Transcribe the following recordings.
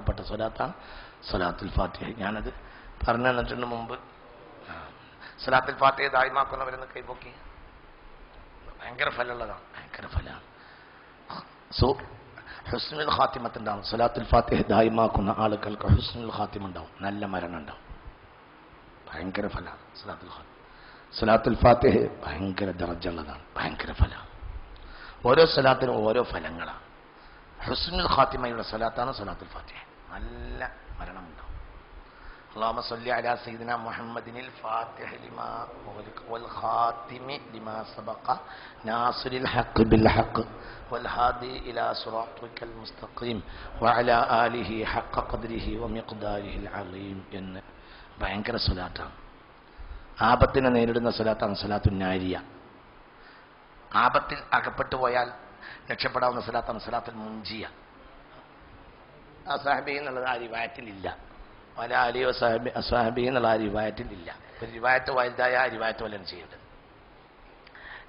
ആക്കപ്പെട്ട സ്വലാത്താണ് സ്വലാത്തുൽ ഫാത്തിഹ. ഞാനത് പറഞ്ഞു തന്നിട്ടുണ്ട് മുമ്പ്. സ്വലാത്തുൽ ഫാത്തിഹ ദായ്മാക്കുന്നവരെന്ന് കൈപൊക്കി ഭയങ്കര ഫലമുള്ളതാണ്. ഭയങ്കര ഫലമാണ് സോ ഹുസ്നുൽ ഹാത്തിമത്തുണ്ടാവും സ്വലാത്തുൽ ഫാത്തിഹ ദായ്മാക്കുന്ന ആളുകൾക്ക് ഹുസ്നുൽ ഹാത്തിം ഉണ്ടാവും നല്ല മരണം ഉണ്ടാവും ഭയങ്കര ഫലമാണ് സ്വലാത്തുൽ ഫാത്തി സ്വലാത്തുൽ ഫാത്തിഹ ഭയങ്കര ദർജുള്ളതാണ് ഭയങ്കര ഫലമാണ് ഓരോ സ്വലാത്തിനും ഓരോ ഫലങ്ങളാണ്. ഹുസ്നുൽ ഖാത്തിമയുടെ സ്വലാത്താണ് സ്വലാത്തുൽ ഫാത്തിഹ. നല്ല മരണം ഉണ്ടാവും والهادي إلى صراطك المستقيم وعلى آله حق قدره ومقداره العظيم إن بعنكر صلاة آبتنا نيردنا صلاة صلاة النارية آبت أكبت ويال نتشبرا صلاة صلاة المنجية ആ സാഹബി എന്നുള്ളത് ആ റിവായത്തിലില്ല. വല അലി വസാഹബി അസാഹബി എന്നുള്ള ആ റിവായത്തിലില്ല. ഒരു റിവായത്ത് വലുതായ ആ റിവായത്ത് വല്ലതും ചെയ്യേണ്ടത്.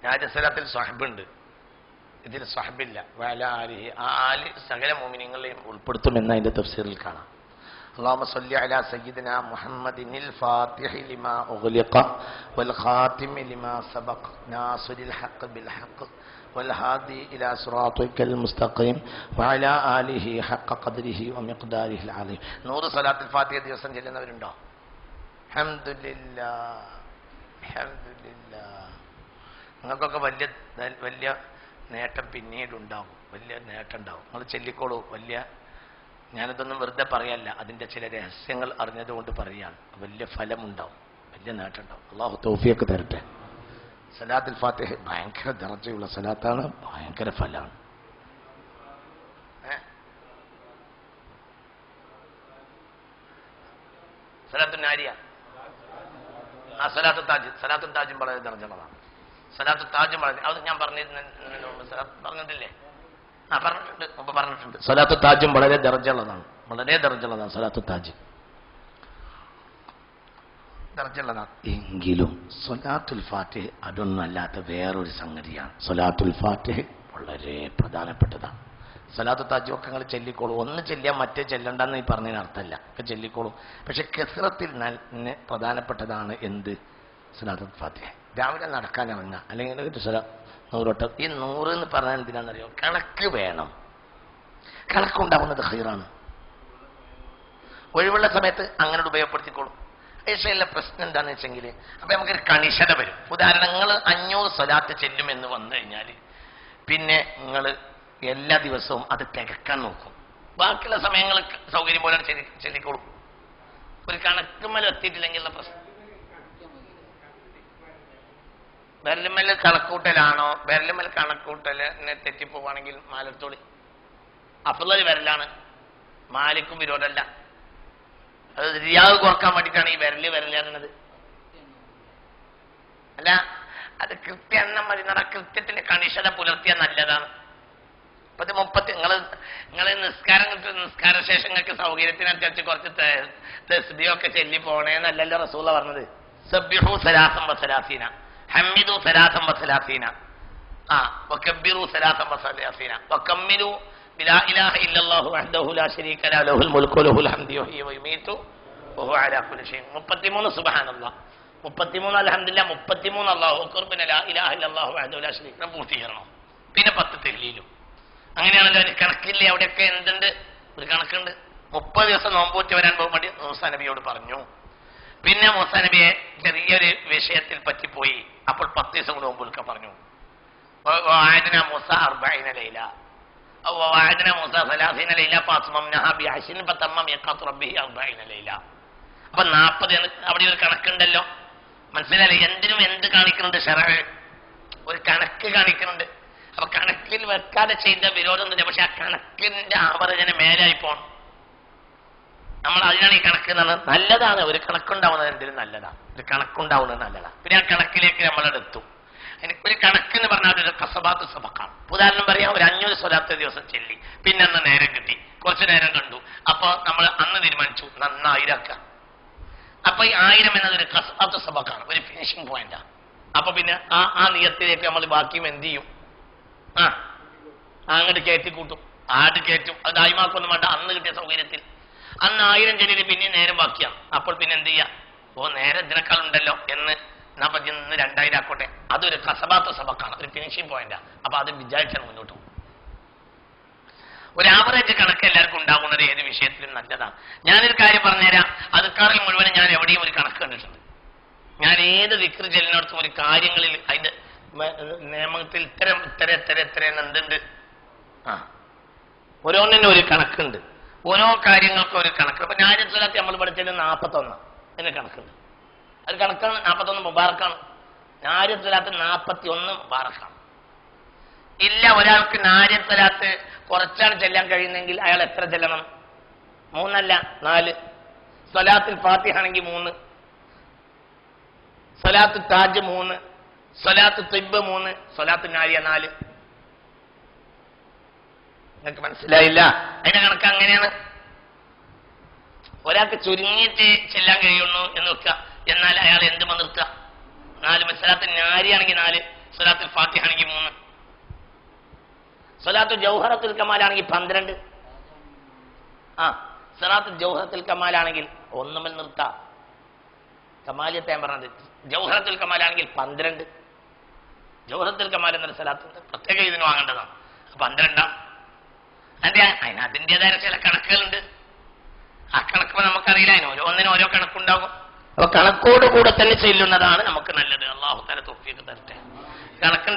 രാജസ്ഥലത്തിൽ സഹബുണ്ട്. ഇതിൽ സഹബില്ല. വല ആലി ആ ആലി സകല മോമിനിങ്ങളെയും ഉൾപ്പെടുത്തുമെന്ന് അതിന്റെ തഫ്സീറിൽ കാണാം. اللهم صل على سيدنا محمد الفاتح لما أغلق والخاتم لما سبق ناصر الحق بالحق والهادي إلى صراطك المستقيم وعلى آله حق قدره ومقداره العظيم നൂറ് സലാത്ത് ഫാത്തിഹ ദിവസം ചെല്ലുന്നവരുണ്ടോ ഹംദുലില്ലാ ഹംദുലില്ലാ നിങ്ങൾക്കൊക്കെ വലിയ വലിയ നേട്ടം പിന്നീട് ഉണ്ടാവും വലിയ നേട്ടം ഉണ്ടാവും നിങ്ങൾ ചെല്ലിക്കോളൂ വലിയ ഞാനിതൊന്നും വെറുതെ പറയല്ല. അതിന്റെ ചില രഹസ്യങ്ങൾ അറിഞ്ഞതുകൊണ്ട് പറയുകയാണ് വലിയ ഫലമുണ്ടാവും. വലിയ നേട്ടം ഉണ്ടാവും അള്ളാഹു തോഫിയൊക്കെ തരട്ടെ. സലാത്തുൽ ഫാത്തിഹ ഭയങ്കര ദർജയുള്ള സലാത്താണ്. ഭയങ്കര ഫലമാണ് സലാത്തു നാരിയ. ആ സലാത്തു താജ്. സലാത്തു താജും വളരെ ദർജമുള്ളതാണ് സലാത്തു താജും വളരെ അത് ഞാൻ പറഞ്ഞിരുന്ന പറഞ്ഞിട്ടില്ലേ? ആ പറഞ്ഞിട്ടുണ്ട് മുമ്പ് പറഞ്ഞിട്ടുണ്ട്. സലാത്തു താജും വളരെ ദർജുള്ളതാണ് വളരെ ദർജുള്ളതാണ് സലാത്തു താജ് ദർജമുള്ളതാണ് എങ്കിലും സൊലാത്തുൽ ഫാറ്റേ അതൊന്നല്ലാത്ത വേറൊരു സംഗതിയാണ്. സൊലാത്തുൽ ഫാറ്റേ വളരെ പ്രധാനപ്പെട്ടതാണ്. സലാത്തു താജ് ഒക്കെ നിങ്ങൾ ചെല്ലിക്കോളൂ. ഒന്ന് ചെല്ലിയാൽ മറ്റേ ചെല്ലണ്ടെന്ന് ഈ പറഞ്ഞതിന് അർത്ഥമല്ല. ഒക്കെ ചെല്ലിക്കോളൂ. പക്ഷെ കെസ്രത്തിൽ നല്ല പ്രധാനപ്പെട്ടതാണ് എന്ത്? സലാത്തുൽ ഫാത്തിഹ. രാവിലെ നടക്കാൻ ഇറങ്ങുക അല്ലെങ്കിൽ ഒരു സല നൂറോട്ടം. ഈ നൂറ് എന്ന് പറഞ്ഞാൽ എന്തിനാണെന്നറിയോ? കണക്ക് വേണം. കണക്കുണ്ടാവുന്നത് ഹൈറാണ്. ഒഴിവുള്ള സമയത്ത് അങ്ങനെ ഉപയോഗപ്പെടുത്തിക്കോളും. ഏഷ്യയിലെ പ്രശ്നം എന്താണെന്ന് വെച്ചെങ്കിൽ അപ്പൊ നമുക്കൊരു കണിശത വരും. ഉദാഹരണങ്ങൾ അഞ്ഞൂറ് സ്വലാത്ത് ചെല്ലും എന്ന് വന്നു കഴിഞ്ഞാൽ പിന്നെ നിങ്ങൾ എല്ലാ ദിവസവും അത് തികക്കാൻ നോക്കും. ബാക്കിയുള്ള സമയങ്ങൾ സൗകര്യം പോലെ ചെല്ലി ചെല്ലിക്കോളും. ഒരു കണക്കുമല എത്തിയിട്ടില്ലെങ്കിലുള്ള പ്രശ്നം. ബെരലുമ്മൽ കണക്കൂട്ടലാണോ വിരലിമ്മൽ കണക്കൂട്ടലിനെ തെറ്റിപ്പോവാണെങ്കിൽ മാലത്തോളി. അഫുള്ളൊരു വിരലാണ്. മാലിക്കും വിരോധമല്ല. അത് റിയാവ് കുറയ്ക്കാൻ വേണ്ടിയിട്ടാണ് ഈ വിരൽ വിരലാണത് അല്ല അത് കൃത്യെണ്ണം മതി. നട കൃത്യത്തിന്റെ കണിശത പുലർത്തിയാൽ നല്ലതാണ്. മുപ്പത്തി മുപ്പത്തി നിങ്ങൾ നിങ്ങൾ നിസ്കാരം നിസ്കാര ശേഷം നിങ്ങൾക്ക് സൗകര്യത്തിനനുസരിച്ച് കുറച്ച് തെസ്ബിയൊക്കെ ചെല്ലി പോണേന്നല്ലല്ലോ റസൂല പറഞ്ഞത്. സബ്യഹു സലാസം വസലാസീന ഹമ്മിദു സലാസം വസലാസീന ആ വക്കബ്ബിറു സലാസം വസലാസീന വക്കമ്മിലു ബിലാ ഇലാഹ ഇല്ലല്ലാഹു വഹ്ദഹു ലാ ശരീക ല ലഹുൽ മുൽക്കു വലഹുൽ ഹംദു യുഹ്യി വയുമീതു വഹുവ അലാ കുല്ലി ഷൈഇൻ 33 സുബ്ഹാനല്ലാഹ്. 33 അൽഹംദുലില്ലാഹ്. 33 അല്ലാഹു അക്ബർ. പിന്നെ ലാ ഇലാഹ ഇല്ലല്ലാഹു വഹ്ദഹു ലാ ശരീക പൂർത്തീകരണം പിന്നെ പത്ത് തെഹ്ലീലും. അങ്ങനെയാണല്ലോ ഒരു കണക്കില്ലേ? അവിടെയൊക്കെ എന്തുണ്ട്? ഒരു കണക്കുണ്ട്. മുപ്പത് ദിവസം നോമ്പൂറ്റി വരാൻ പോകുമ്പോൾ വേണ്ടി നബിയോട് പറഞ്ഞു പിന്നെ മൂസ നബിയെ ചെറിയൊരു വിഷയത്തിൽ പറ്റിപ്പോയി. അപ്പോൾ പത്ത് ദിവസം കൂടെ മുമ്പ് പറഞ്ഞു. മൂസ അർബൈന ലൈല. മൂസ ലൈല ലൈല. അപ്പൊ നാൽപ്പത് അവിടെ ഒരു കണക്കുണ്ടല്ലോ. മനസ്സിലായില്ലേ? എന്തിനും എന്ത് കാണിക്കുന്നുണ്ട് ഷറ ഒരു കണക്ക് കാണിക്കുന്നുണ്ട്. അപ്പൊ കണക്കിൽ വെക്കാതെ ചെയ്ത വിരോധം തന്നെ പക്ഷെ ആ കണക്കിന്റെ ആവർജന മേലായി പോണം. നമ്മൾ അതിനാണ് ഈ കണക്ക് എന്ന് പറഞ്ഞാൽ നല്ലതാണ്. ഒരു കണക്കുണ്ടാവുന്നത് എന്തിനും നല്ലതാണ്. ഒരു കണക്കുണ്ടാവുന്നത് നല്ലതാണ്. പിന്നെ ആ കണക്കിലേക്ക് നമ്മളെടുത്തു ഒരു കണക്ക് എന്ന് പറഞ്ഞാൽ ഒരു കസബാത്ത് സബക്കാണ്. ഉദാഹരണം പറയാം. ഒരു അഞ്ഞൂറ് സ്വലാത്ത ദിവസം ചെല്ലി. പിന്നെ അന്ന് നേരം കിട്ടി. കുറച്ച് നേരം കണ്ടു. അപ്പൊ നമ്മൾ അന്ന് തീരുമാനിച്ചു നന്നായിരക്കാം അപ്പൊ ഈ ആയിരം എന്നത് ഒരു കസബാത്ത് സബക്കാണ്. ഒരു ഫിനിഷിംഗ് പോയിന്റാണ് അപ്പൊ പിന്നെ ആ ആ നിയത്തിലേക്ക് നമ്മൾ ബാക്കിയും എന്ത് ചെയ്യും? ആ അങ്ങോട്ട് കയറ്റി കൂട്ടും. ആട്ട് കയറ്റും. അത് ദായ്മാക്കൊന്നും വേണ്ട. അന്ന് കിട്ടിയ സൗകര്യത്തിൽ. അന്ന് ആയിരം ചെല്ലിന് പിന്നെ നേരം ബാക്കിയാണ് അപ്പോൾ പിന്നെ എന്ത് ചെയ്യാം? ഓ നേരെ ഇതിനേക്കാൾ ഉണ്ടല്ലോ എന്ന് പറ്റി ഇന്ന് രണ്ടായിരം ആക്കോട്ടെ. അതൊരു കസബാത്ത സബക്കാണ് ഒരു ഫിനിഷിംഗ് പോയിന്റാ അപ്പൊ അത് വിചാരിച്ചാൽ മുന്നോട്ട് പോകും ഒരു ആവറേജ് കണക്ക് എല്ലാവർക്കും ഉണ്ടാകുന്നത് ഏത് വിഷയത്തിലും നല്ലതാണ്. ഞാനൊരു കാര്യം പറഞ്ഞുതരാം. അതുക്കാറിൽ മുഴുവനും ഞാൻ എവിടെയും ഒരു കണക്ക് കണ്ടിട്ടുണ്ട്. ഞാൻ ഏത് വിക്രി ചെല്ലിനടുത്തും ഒരു കാര്യങ്ങളിൽ അതിന്റെ നിയമത്തിൽ ഇത്തരം ഇത്തരം ഇത്തരം ഇത്തരം എന്തുണ്ട്? ആ. ഓരോന്നിനും ഒരു കണക്കുണ്ട്. ഓരോ കാര്യങ്ങൾക്കും ഒരു കണക്ക്. അപ്പൊ സ്വലാത്തി നമ്മൾ പഠിച്ചത് നാൽപ്പത്തൊന്ന് എന്ന കണക്കുണ്ട്. അത് കണക്കാണ് നാൽപ്പത്തൊന്ന് മുബാറക്കാണ്. സ്വലാത്ത് നാൽപ്പത്തി ഒന്ന് മുബാറക്കാണ്. ഇല്ല ഒരാൾക്ക് നാര്യത്തലാത്ത് കുറച്ചാണ് ചെല്ലാൻ കഴിയുന്നെങ്കിൽ അയാൾ എത്ര ചെല്ലണം? മൂന്നല്ല നാല്. സ്വലാത്തിൽ ഫാത്തിഹ ആണെങ്കിൽ മൂന്ന്. സ്വലാത്ത് താജ് മൂന്ന്. സ്വലാത്ത് തിബ് മൂന്ന്. സ്വലാത്ത് നാരിയ നാല്. നിങ്ങൾക്ക് മനസ്സിലായില്ല. അതിന്റെ കണക്ക് അങ്ങനെയാണ്. ഒരാൾക്ക് ചുരുങ്ങിയിട്ട് ചെല്ലാൻ കഴിയുള്ളൂ എന്ന് വെക്കുക. എന്നാൽ അയാൾ എന്ത് നിർത്തുക നാല് സ്വലാത്ത് നാരിയാണെങ്കിൽ നാല് സ്വലാത്തിൽ ഫാത്തിഹ ആണെങ്കിൽ മൂന്ന്. സ്വലാത്തു ജൗഹറത്തുൽ കമാലാണെങ്കിൽ പന്ത്രണ്ട്. ആ സ്വലാത്ത് ജൗഹറത്തുൽ കമാലാണെങ്കിൽ ഒന്നുമൽ നിർത്താം. കമാലിയത്തെ ഞാൻ പറഞ്ഞത്. ജൗഹറത്തുൽ കമാലാണെങ്കിൽ പന്ത്രണ്ട്. ജൗഹറത്തുൽ കമാൽ എന്നൊരു സ്ഥലത്തുണ്ട് പ്രത്യേക ഇതിന് വാങ്ങേണ്ടതാണ്. പന്ത്രണ്ടാം. അതെ അതിന് അതിന്റെതായ ചില കണക്കുകളുണ്ട്. ആ കണക്ക് നമുക്കറിയില്ല. അതിന് ഓരോന്നിനും ഓരോ കണക്കുണ്ടാകും. അപ്പൊ കണക്കോട് കൂടെ തന്നെ ചെല്ലുന്നതാണ് നമുക്ക് നല്ലത്. അള്ളാഹു തല തൊപ്പിയൊക്കെ തരട്ടെ. കണക്കുണ്ട്